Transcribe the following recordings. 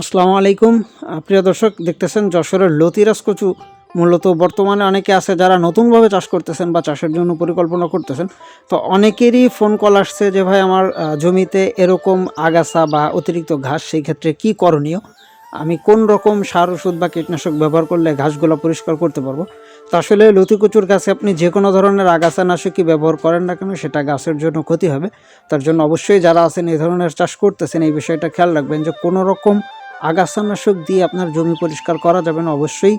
আসসালামু আলাইকুম। প্রিয় দর্শক, দেখতেছেন যশোরের লতিরাজ কচু। মূলত বর্তমানে অনেকে আছে যারা নতুনভাবে চাষ করতেছেন বা চাষের জন্য পরিকল্পনা করতেছেন। তো অনেকেরই ফোন কল আসছে যে, ভাই, আমার জমিতে এরকম আগাছা বা অতিরিক্ত ঘাস, সেই ক্ষেত্রে কি করণীয়? আমি কোন রকম সার ওষুধ বা কীটনাশক ব্যবহার করলে ঘাসগুলো পরিষ্কার করতে পারব? তো আসলে লতি কচুর গাছে আপনি যে কোনো ধরনের আগাছা নাশকই ব্যবহার করেন না কেন, সেটা গাছের জন্য ক্ষতি হবে। তার জন্য অবশ্যই যারা আছেন, এই ধরনের চাষ করতেছেন, এই বিষয়টা খেয়াল রাখবেন যে কোনো রকম আগাছানাশক দিয়ে আপনার জমি পরিষ্কার করা যাবে না। অবশ্যই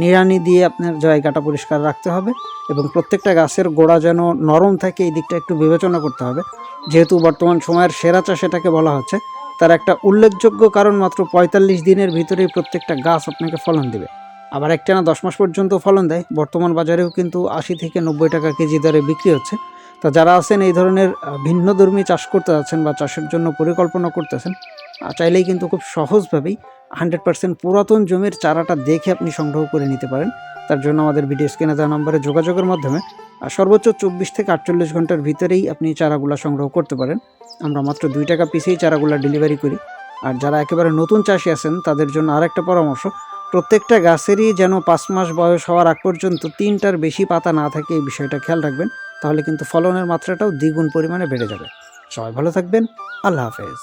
নিড়ানি দিয়ে আপনার জায়গাটা পরিষ্কার রাখতে হবে এবং প্রত্যেকটা গাছের গোড়া যেন নরম থাকে, এই দিকটা একটু বিবেচনা করতে হবে। যেহেতু বর্তমান সময়ের সেরা চাষ এটাকে বলা হচ্ছে, তার একটা উল্লেখযোগ্য কারণ মাত্র পঁয়তাল্লিশ দিনের ভিতরেই প্রত্যেকটা গাছ আপনাকে ফলন দেবে। আবার একটা না দশ মাস পর্যন্ত ফলন দেয়। বর্তমান বাজারেও কিন্তু আশি থেকে নব্বই টাকা কেজি দরে বিক্রি হচ্ছে। তা যারা আছেন এই ধরনের ভিন্নধর্মী চাষ করতে যাচ্ছেন বা চাষের জন্য পরিকল্পনা করতেছেন চাইলেই কিন্তু খুব সহজভাবেই হান্ড্রেড পার্সেন্ট পুরাতন জমির চারাটা দেখে আপনি সংগ্রহ করে নিতে পারেন। তার জন্য আমাদের ভিডিও স্ক্রিনে দেওয়া নম্বরে যোগাযোগের মাধ্যমে সর্বোচ্চ চব্বিশ থেকে আটচল্লিশ ঘণ্টার ভিতরেই আপনি চারাগুলো সংগ্রহ করতে পারেন। আমরা মাত্র দুই টাকা পিসেই চারাগুলো ডেলিভারি করি। আর যারা একেবারে নতুন চাষি আছেন, তাদের জন্য আরেকটা পরামর্শ প্রত্যেকটা গাছেরই যেন পাঁচ মাস বয়স হওয়ার আগ পর্যন্ত তিনটার বেশি পাতা না থাকে এই বিষয়টা খেয়াল রাখবেন, তাহলে কিন্তু ফলনের মাত্রাটাও দ্বিগুণ পরিমাণে বেড়ে যাবে। সবাই ভালো থাকবেন, আল্লাহ হাফেজ।